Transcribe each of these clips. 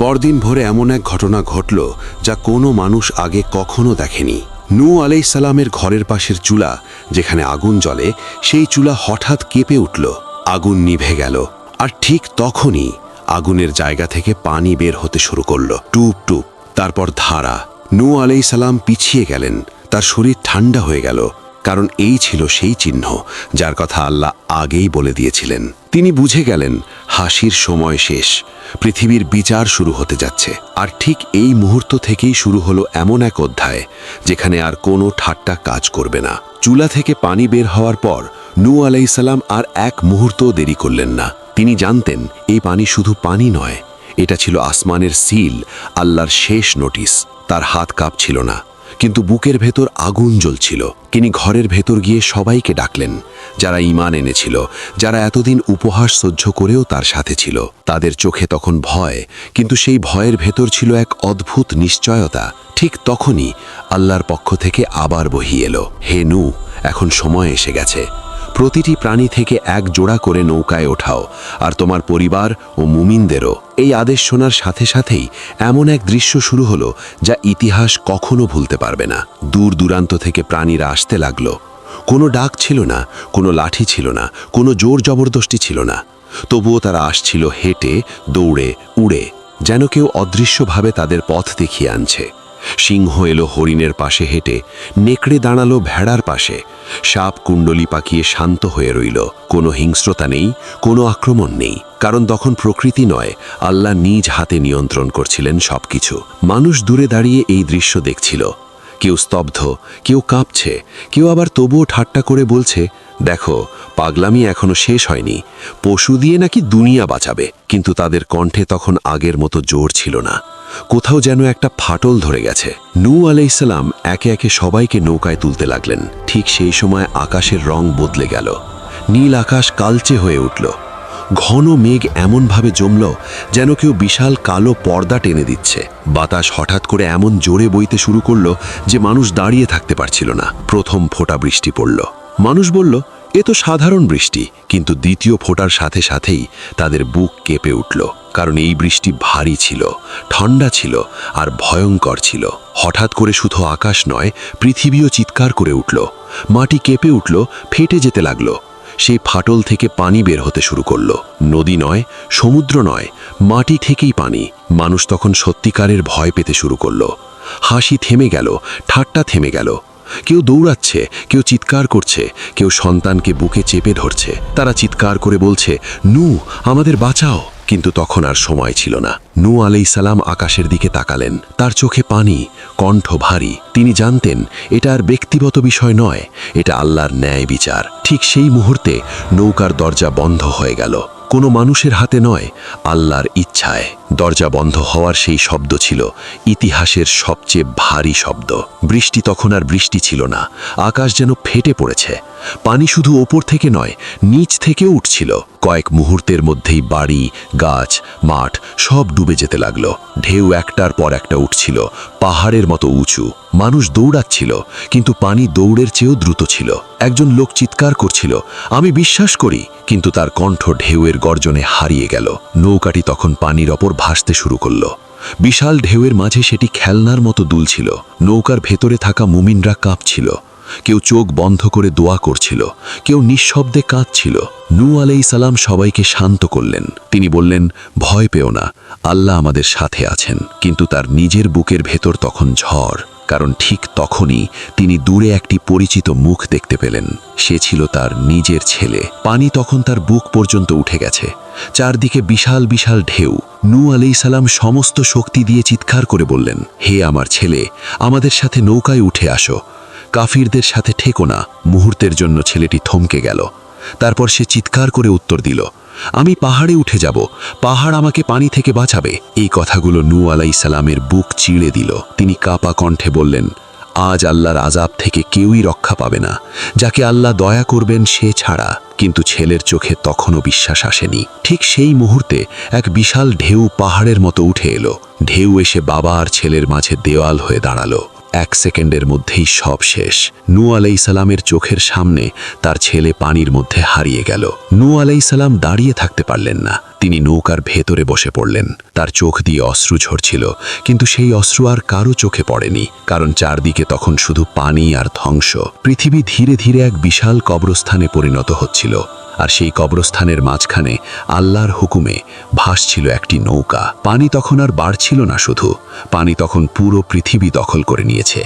পরদিন ভোরে এমন এক ঘটনা ঘটল যা কোনো মানুষ আগে কখনো দেখেনি। নূ আলাইসালামের ঘরের পাশের চুলা, যেখানে আগুন জ্বলে, সেই চুলা হঠাৎ কেঁপে উঠল। আগুন নিভে গেল, আর ঠিক তখনই আগুনের জায়গা থেকে পানি বের হতে শুরু করল। টুপ টুপ, তারপর ধারা। নূ আলাইসালাম পিছিয়ে গেলেন, তার শরীর ঠান্ডা হয়ে গেল, কারণ এই ছিল সেই চিহ্ন, যার কথা আল্লাহ আগেই বলে দিয়েছিলেন। তিনি বুঝে গেলেন, হাসির সময় শেষ। পৃথিবীর বিচার শুরু হতে যাচ্ছে। আর ঠিক এই মুহূর্ত থেকেই শুরু হলো এমন এক অধ্যায়, যেখানে আর কোনো ঠাট্টা কাজ করবে না। চুলা থেকে পানি বের হওয়ার পর নূ আলাইসাল্লাম আর এক মুহূর্তও দেরি করলেন না। তিনি জানতেন, এই পানি শুধু পানি নয়, এটা ছিল আসমানের সিল, আল্লাহর শেষ নোটিশ। তার হাত কাঁপছিল না। কিন্তু বুকের ভেতর আগুন জ্বলছিল। তিনি ঘরের ভেতর গিয়ে সবাইকে ডাকলেন, যারা ইমান এনেছিল, যারা এতদিন উপহাস সহ্য করেও তার সাথে ছিল। তাদের চোখে তখন ভয়, কিন্তু সেই ভয়ের ভেতর ছিল এক অদ্ভুত নিশ্চয়তা। ঠিক তখনই আল্লাহর পক্ষ থেকে আবার বহি এলো। হে নু এখন সময় এসে গেছে। প্রতিটি প্রাণী থেকে এক জোড়া করে নৌকায় ওঠাও, আর তোমার পরিবার ও মুমিনদেরও। এই আদেশ শোনার সাথে সাথেই এমন এক দৃশ্য শুরু হলো যা ইতিহাস কখনো ভুলতে পারবে না। দূর দূরান্ত থেকে প্রাণীরা আসতে লাগল। কোনো ডাক ছিল না, কোনো লাঠি ছিল না, কোনো জোর জবরদস্তি ছিল না। তবুও তারা আসছিল হেঁটে, দৌড়ে, উড়ে, যেন কেউ অদৃশ্যভাবে তাদের পথ দেখিয়ে আনছে। সিংহ এলো হরিণের পাশে হেঁটে, নেকড়ে দাঁড়াল ভেড়ার পাশে। সাপ কুণ্ডলি পাকিয়ে শান্ত হয়ে রইল। কোনো হিংস্রতা নেই, কোনো আক্রমণ নেই। কারণ তখন প্রকৃতি নয়, আল্লাহ নিজ হাতে নিয়ন্ত্রণ করছিলেন সবকিছু। মানুষ দূরে দাঁড়িয়ে এই দৃশ্য দেখছিল। কেউ স্তব্ধ, কেউ কাঁপছে, কেউ আবার তবুও ঠাট্টা করে বলছে, দেখো, পাগলামি এখনও শেষ হয়নি, পশু দিয়ে নাকি দুনিয়া বাঁচাবে। কিন্তু তাদের কণ্ঠে তখন আগের মতো জোর ছিল না। কোথাও যেন একটা ফাটল ধরে গেছে। নু আলাইসাল্লাম একে একে সবাইকে নৌকায় তুলতে লাগলেন। ঠিক সেই সময় আকাশের রং বদলে গেল। নীল আকাশ কালচে হয়ে উঠল। ঘন মেঘ এমনভাবে জমল যেন কেউ বিশাল কালো পর্দা টেনে দিচ্ছে। বাতাস হঠাৎ করে এমন জোরে বইতে শুরু করল যে মানুষ দাঁড়িয়ে থাকতে পারছিল না। প্রথম ফোঁটা বৃষ্টি পড়ল। মানুষ বলল, এ তো সাধারণ বৃষ্টি। কিন্তু দ্বিতীয় ফোঁটার সাথে সাথেই তাদের বুক কেঁপে উঠল, কারণ এই বৃষ্টি ভারী ছিল, ঠান্ডা ছিল আর ভয়ঙ্কর ছিল। হঠাৎ করে শুধু আকাশ নয়, পৃথিবীও চিৎকার করে উঠল। মাটি কেঁপে উঠল, ফেটে যেতে লাগল। সেই ফাটল থেকে পানি বের হতে শুরু করল। নদী নয়, সমুদ্র নয়, মাটি থেকেই পানি। মানুষ তখন সত্যিকারের ভয় পেতে শুরু করল। হাসি থেমে গেল, ঠাট্টা থেমে গেল। কেউ দৌড়াচ্ছে, কেউ চিৎকার করছে, কেউ সন্তানকে বুকে চেপে ধরছে। তারা চিৎকার করে বলছে, নু, আমাদের বাঁচাও। কিন্তু তখন আর সময় ছিল না। নু আলাইসালাম আকাশের দিকে তাকালেন। তার চোখে পানি, কণ্ঠ ভারী। তিনি জানতেন, এটা আর ব্যক্তিগত বিষয় নয়, এটা আল্লাহর ন্যায় বিচার। ঠিক সেই মুহূর্তে নৌকার দরজা বন্ধ হয়ে গেল। কোনো মানুষের হাতে নয়, আল্লাহর ইচ্ছায়। দরজা বন্ধ হওয়ার সেই শব্দ ছিল ইতিহাসের সবচেয়ে ভারী শব্দ। বৃষ্টি তখন আর বৃষ্টি ছিল না, আকাশ যেন ফেটে পড়েছে। পানি শুধু ওপর থেকে নয়, নিচ থেকেও উঠছিল। কয়েক মুহূর্তের মধ্যেই বাড়ি, গাছ, মাঠ সব ডুবে যেতে লাগল। ঢেউ একটার পর একটা উঠছিল, পাহাড়ের মতো উঁচু। মানুষ দৌড়াচ্ছিল, কিন্তু পানি দৌড়ের চেয়েও দ্রুত ছিল। একজন লোক চিৎকার করছিল, আমি বিশ্বাস করি। কিন্তু তার কণ্ঠ ঢেউয়ের গর্জনে হারিয়ে গেল। নৌকাটি তখন পানির ওপর ভাসতে শুরু করল। বিশাল ঢেউয়ের মাঝে সেটি খেলনার মতো দুলছিল। নৌকার ভেতরে থাকা মুমিনরা কাঁপছিল। কেউ চোখ বন্ধ করে দোয়া করছিল। কেউ নিঃশব্দে কাঁদছিল। নু আলাই সালাম সবাইকে শান্ত করলেন। তিনি বললেন, ভয় পেও না। আল্লাহ আমাদের সাথে আছেন। কিন্তু তার নিজের বুকের ভেতর তখন ঝড়। কারণ ঠিক তখনই তিনি দূরে একটি পরিচিত মুখ দেখতে পেলেন। সে ছিল তার নিজের ছেলে। পানি তখন তার বুক পর্যন্ত উঠে গেছে। চারদিকে বিশাল বিশাল ঢেউ। নূ আলাই সালাম সমস্ত শক্তি দিয়ে চিৎকার করে বললেন, হে আমার ছেলে, আমাদের সাথে নৌকায় উঠে আসো। কাফিরদের সাথে ঠেকো না, মুহূর্তের জন্য ছেলেটি থমকে গেল। তারপর সে চিৎকার করে উত্তর দিল, আমি পাহাড়ে উঠে যাব, পাহাড় আমাকে পানি থেকে বাঁচাবে। এই কথাগুলো নূ আলাই সালামের বুক চিড়ে দিল। তিনি কাপা কণ্ঠে বললেন আজ আল্লাহর আজাব থেকে কেউই রক্ষা পাবে না। যাকে আল্লাহ দয়া করবেন সে ছাড়া, কিন্তু ছেলের চোখে তখনও বিশ্বাস আসেনি। ঠিক সেই মুহূর্তে এক বিশাল ঢেউ পাহাড়ের মতো উঠে এলো। ঢেউ এসে বাবা আর ছেলের মাঝে দেওয়াল হয়ে দাঁড়াল। এক সেকেন্ডের মধ্যেই সব শেষ। নু আলাইসালামের চোখের সামনে তার ছেলে পানির মধ্যে হারিয়ে গেল। নু আলাইসালাম দাঁড়িয়ে থাকতে পারলেন না। তিনি নৌকার ভেতরে বসে পড়লেন। তার চোখ দিয়ে অশ্রু ঝরছিল, কিন্তু সেই অশ্রু আর কারও চোখে পড়েনি, কারণ চারদিকে তখন শুধু পানি আর ধ্বংস। পৃথিবী ধীরে ধীরে এক বিশাল কবরস্থানে পরিণত হচ্ছিল। আর সেই কবরস্থানের মাঝখানে আল্লাহর হুকুমে ভাসছিল একটি নৌকা। পানি তখন আর বাড়ছিল না শুধু, পানি তখন পুরো পৃথিবী দখল করে নিয়েছে।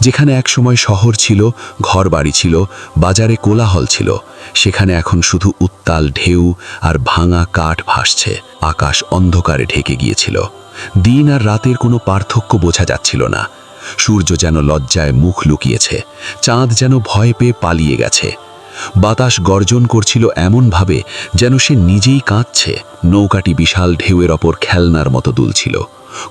যেখানে একসময় শহর ছিল, ঘরবাড়ি ছিল, বাজারে কোলাহল ছিল, সেখানে এখন শুধু উত্তাল ঢেউ আর ভাঙা কাঠ ভাসছে। আকাশ অন্ধকারে ঢেকে গিয়েছিল। দিন আর রাতের কোনো পার্থক্য বোঝা যাচ্ছিল না। সূর্য যেন লজ্জায় মুখ লুকিয়েছে, চাঁদ যেন ভয় পেয়ে পালিয়ে গেছে। বাতাস গর্জন করছিল এমনভাবে যেন সে নিজেই কাঁদছে। নৌকাটি বিশাল ঢেউয়ের ওপর খেলনার মতো দুলছিল।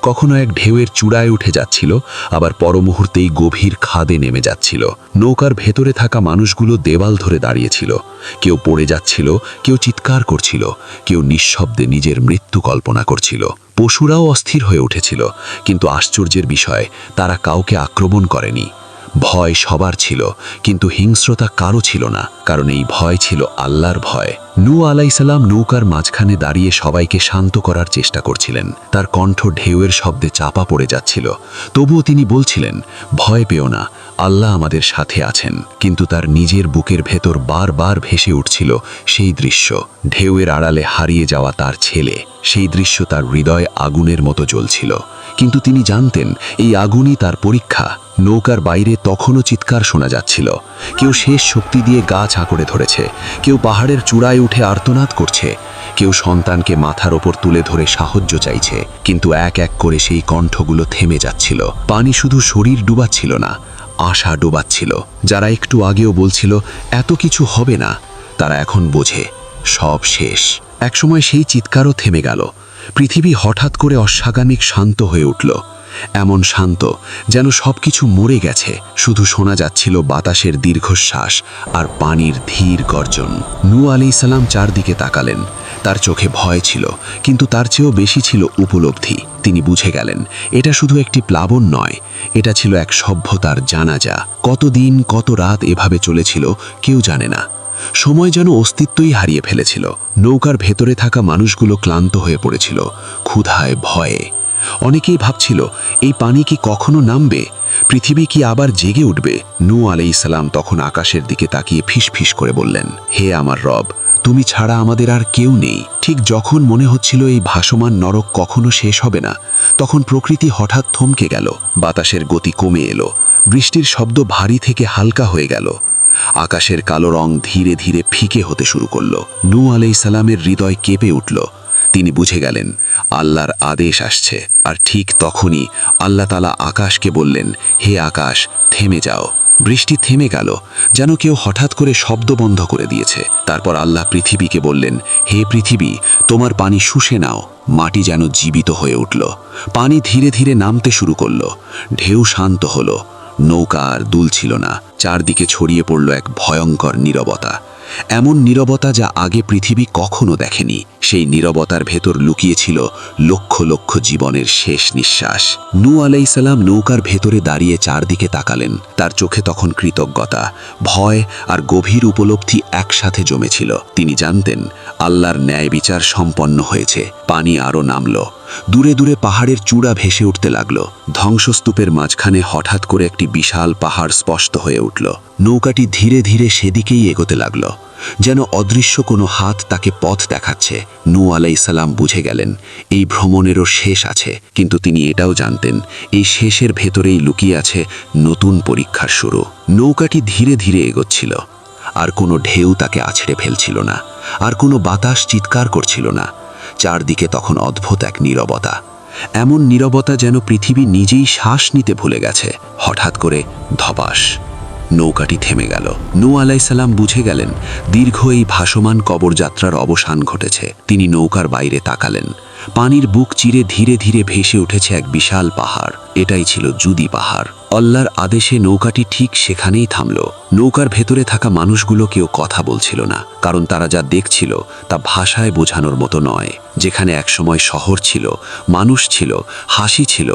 কখনো এক ঢেউয়ের চূড়ায় উঠে যাচ্ছিল, আবার পরমুহূর্তেই গভীর খাদে নেমে যাচ্ছিল। নৌকার ভেতরে থাকা মানুষগুলো দেওয়াল ধরে দাঁড়িয়েছিল। কেউ পড়ে যাচ্ছিল, কেউ চিৎকার করছিল, কেউ নিঃশব্দে নিজের মৃত্যু কল্পনা করছিল। পশুরাও অস্থির হয়ে উঠেছিল, কিন্তু আশ্চর্যের বিষয়, তারা কাউকে আক্রমণ করেনি। ভয় সবার ছিল কিন্তু হিংস্রতা কারও ছিল না কারণ এই ভয় ছিল আল্লাহর ভয়। নু আলাইসাল্লাম নৌকার মাঝখানে দাঁড়িয়ে সবাইকে শান্ত করার চেষ্টা করছিলেন। তার কণ্ঠ ঢেউয়ের শব্দে চাপা পড়ে যাচ্ছিল। তবুও তিনি বলছিলেন, ভয় পেও না, আল্লাহ আমাদের সাথে আছেন। কিন্তু তার নিজের বুকের ভেতর বারবার ভেসে উঠছিল সেই দৃশ্য। ঢেউয়ের আড়ালে হারিয়ে যাওয়া তার ছেলে, সেই দৃশ্য তার হৃদয় আগুনের মতো জ্বলছিল। কিন্তু তিনি জানতেন, এই আগুনই তার পরীক্ষা। নৌকার বাইরে তখনও চিৎকার শোনা যাচ্ছিল। কেউ শেষ শক্তি দিয়ে গাছ আঁকড়ে ধরেছে। কেউ পাহাড়ের চূড়ায় উঠে আর্তনাদ করছে। কেউ সন্তানকে মাথার ওপর তুলে ধরে সাহায্য চাইছে, কিন্তু এক এক করে সেই কণ্ঠগুলো থেমে যাচ্ছিল। পানি শুধু শরীর ডুবাচ্ছিল না, আশা ডোবাচ্ছিল। যারা একটু আগেও বলছিল, এত কিছু হবে না। তারা এখন বোঝে, সব শেষ। একসময় সেই চিৎকারও থেমে গেল। পৃথিবী হঠাৎ করে অস্বাগানিক শান্ত হয়ে উঠল। এমন শান্ত যেন সবকিছু মরে গেছে। শুধু শোনা যাচ্ছিল বাতাসের দীর্ঘশ্বাস আর পানির ধীর গর্জন। নু আলি সালাম চারদিকে তাকালেন। তার চোখে ভয় ছিল, কিন্তু তার চেয়েও বেশি ছিল উপলব্ধি। তিনি বুঝে গেলেন, এটা শুধু একটি প্লাবন নয়, এটা ছিল এক সভ্যতার জানাজা। কতদিন কত রাত এভাবে চলেছিল, কেউ জানে না। সময় যেন অস্তিত্বই হারিয়ে ফেলেছিল। নৌকার ভেতরে থাকা মানুষগুলো ক্লান্ত হয়ে পড়েছিল। ক্ষুধায় ভয়ে। অনেকেই ভাবছিল, এই পানি কি কখনো নামবে? পৃথিবী কি আবার জেগে উঠবে? নু আলাই সালাম তখন আকাশের দিকে তাকিয়ে ফিস করে বললেন, হে আমার রব, তুমি ছাড়া আমাদের আর কেউ নেই। ঠিক যখন মনে হচ্ছিল এই ভাসমান নরক কখনো শেষ হবে না, তখন প্রকৃতি হঠাৎ থমকে গেল, বাতাসের গতি কমে এলো, বৃষ্টির শব্দ ভারী থেকে হালকা হয়ে গেল। আকাশের কালো রং ধীরে ধীরে ফিকে হতে শুরু করল। নু আলাই সালামের হৃদয় কেঁপে উঠল। তিনি বুঝে গেলেন আল্লাহর আদেশ আসছে, আর ঠিক তখনই আল্লাহ তালা আকাশকে বললেন, হে আকাশ, থেমে যাও। বৃষ্টি থেমে গেল, যেন কেউ হঠাৎ করে শব্দ বন্ধ করে দিয়েছে। তারপর আল্লাহ পৃথিবীকে বললেন, হে পৃথিবী, তোমার পানি শুষে নাও, মাটি যেন জীবিত হয়ে উঠল। পানি ধীরে ধীরে নামতে শুরু করল, ঢেউ শান্ত হলো, নৌকা আর দুলছিল না, চারদিকে ছড়িয়ে পড়ল এক ভয়ঙ্কর নীরবতা। এমন নীরবতা যা আগে পৃথিবী কখনো দেখেনি, সেই নীরবতার ভেতর লুকিয়েছিল লক্ষ লক্ষ জীবনের শেষ নিঃশ্বাস। নু আলাইসাল্লাম নৌকার ভেতরে দাঁড়িয়ে চারদিকে তাকালেন। তার চোখে তখন কৃতজ্ঞতা, ভয় আর গভীর উপলব্ধি একসাথে জমেছিল। তিনি জানতেন আল্লাহর ন্যায় বিচার সম্পন্ন হয়েছে। পানি আরও নামল। দূরে দূরে পাহাড়ের চূড়া ভেসে উঠতে লাগল। ধ্বংসস্তূপের মাঝখানে হঠাৎ করে একটি বিশাল পাহাড় স্পষ্ট হয়ে উঠল। নৌকাটি ধীরে ধীরে সেদিকেই এগোতে লাগল। যেন অদৃশ্য কোনো হাত তাকে পথ দেখাচ্ছে। নু আলাইসাল্লাম বুঝে গেলেন, এই ভ্রমণেরও শেষ আছে। কিন্তু তিনি এটাও জানতেন, এই শেষের ভেতরেই লুকিয়ে আছে নতুন পরীক্ষার শুরু। নৌকাটি ধীরে ধীরে এগোচ্ছিল। আর কোনো ঢেউ তাকে আছড়ে ফেলছিল না, আর কোনো বাতাস চিৎকার করছিল না। চারদিকে তখন অদ্ভুত এক নীরবতা, এমন নীরবতা যেন পৃথিবী নিজেই শ্বাস নিতে ভুলে গেছে। হঠাৎ করে ধপাস, নৌকাটি থেমে গেল। নু আলাইসাল্লাম বুঝে গেলেন, দীর্ঘ এই ভাসমান কবরযাত্রার অবসান ঘটেছে। তিনি নৌকার বাইরে তাকালেন পানির বুক চিরে ধীরে ধীরে ভেসে উঠেছে এক বিশাল পাহাড়। এটাই ছিল জুদি পাহাড়। অল্লার আদেশে নৌকাটি ঠিক সেখানেই থামল। নৌকার ভেতরে থাকা মানুষগুলো কেউ কথা বলছিল না, কারণ তারা যা দেখছিল তা ভাষায় বোঝানোর মতো নয়। যেখানে একসময় শহর ছিল, মানুষ ছিল, হাসি ছিল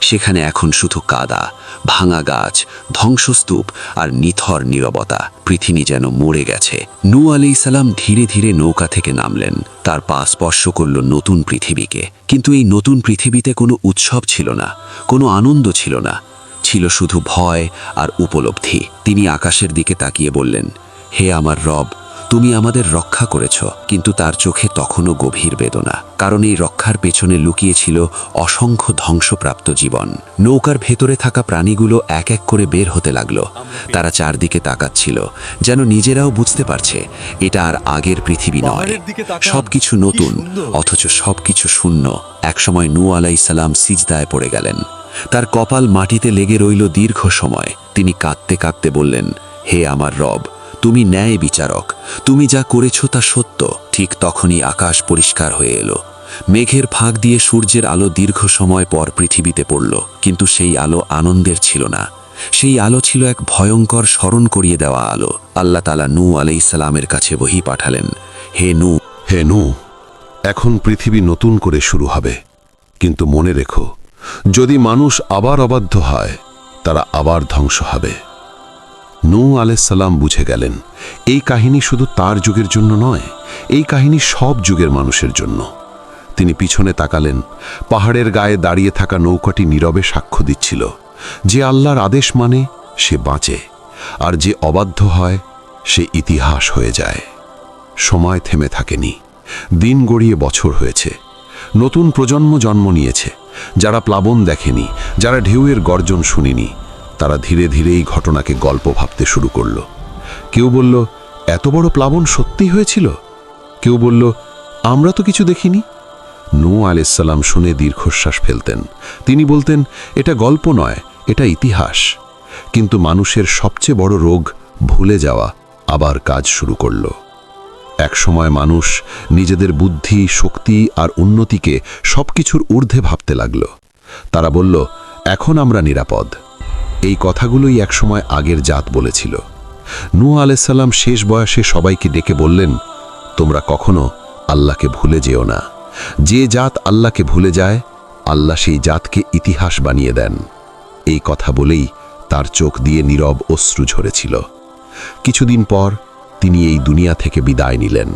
সেখানে এখন শুধু কাদা, ভাঙা গাছ, ধ্বংসস্তূপ আর নিথর নীরবতা। পৃথিবী যেন মরে গেছে। নু আলি সালাম ধীরে ধীরে নৌকা থেকে নামলেন। তার পা স্পর্শ করল নতুন পৃথিবীকে। কিন্তু এই নতুন পৃথিবীতে কোনো উৎসব ছিল না, কোনো আনন্দ ছিল না। ছিল শুধু ভয় আর উপলব্ধি। তিনি আকাশের দিকে তাকিয়ে বললেন, হে আমার রব তুমি আমাদের রক্ষা করেছ কিন্তু তার চোখে তখনও গভীর বেদনা কারণ এই রক্ষার পেছনে লুকিয়েছিল অসংখ্য ধ্বংসপ্রাপ্ত জীবন। নৌকার ভেতরে থাকা প্রাণীগুলো এক এক করে বের হতে লাগল। তারা চারদিকে তাকাচ্ছিল যেন নিজেরাও বুঝতে পারছে এটা আর আগের পৃথিবী নয়। সবকিছু নতুন। অথচ সবকিছু শূন্য। একসময় নূ আলাইসাল্লাম সিজদায় পড়ে গেলেন। তার কপাল মাটিতে লেগে রইল দীর্ঘ সময়। তিনি কাঁদতে কাঁদতে বললেন হে আমার রব তুমি ন্যায় বিচারক। তুমি যা করেছ তা সত্য। ঠিক তখনই আকাশ পরিষ্কার হয়ে এলো। মেঘের ফাঁক দিয়ে সূর্যের আলো দীর্ঘ সময় পর পৃথিবীতে পড়ল, কিন্তু সেই আলো আনন্দের ছিল না। সেই আলো ছিল এক ভয়ঙ্কর স্মরণ করিয়ে দেওয়া আলো। আল্লাহ তালা নূ আলাইসালামের কাছে বহি পাঠালেন, হে নূ, হে নু, এখন পৃথিবী নতুন করে শুরু হবে। কিন্তু মনে রেখো, যদি মানুষ আবার অবাধ্য হয়, তারা আবার ধ্বংস হবে। নূ আলাইসাল্লাম বুঝে গেলেন, এই কাহিনী শুধু তার যুগের জন্য নয়, এই কাহিনী সব যুগের মানুষের জন্য। তিনি পিছনে তাকালেন, পাহাড়ের গায়ে দাঁড়িয়ে থাকা নৌকাটি নীরবে সাক্ষ্য দিচ্ছিল, যে আল্লাহর আদেশ মানে সে বাঁচে, আর যে অবাধ্য হয়, সে ইতিহাস হয়ে যায়। সময় থেমে থাকেনি, দিন গড়িয়ে বছর হয়েছে, নতুন প্রজন্ম জন্ম নিয়েছে, যারা প্লাবন দেখেনি, যারা ঢেউয়ের গর্জন শুনিনি তারা ধীরে ধীরে এই ঘটনাকে গল্প ভাবতে শুরু করল। কেউ বলল, এত বড় প্লাবন সত্যি হয়েছিল? কেউ বলল, আমরা তো কিছু দেখিনি। নূ আলাইসাল্লাম শুনে দীর্ঘশ্বাস ফেলতেন। তিনি বলতেন, এটা গল্প নয়, এটা ইতিহাস। কিন্তু মানুষের সবচেয়ে বড় রোগ ভুলে যাওয়া আবার কাজ শুরু করল। একসময় মানুষ নিজেদের বুদ্ধি, শক্তি আর উন্নতিকে সবকিছুর ঊর্ধ্বে ভাবতে লাগল। তারা বলল, এখন আমরা নিরাপদ। এই কথাগুলোই একসময় আগের জাত বলেছিল। নূ আলাইসাল্লাম শেষ বয়সে সবাইকে ডেকে বললেন, তোমরা কখনো আল্লাহকে ভুলে যেও না। যে জাত আল্লাহকে ভুলে যায়, আল্লাহ সেই জাতকে ইতিহাস বানিয়ে দেন। এই কথা বলেই তার চোখ দিয়ে নীরব অশ্রু ঝরেছিল। কিছুদিন পর তিনি এই দুনিয়া থেকে বিদায় নিলেন।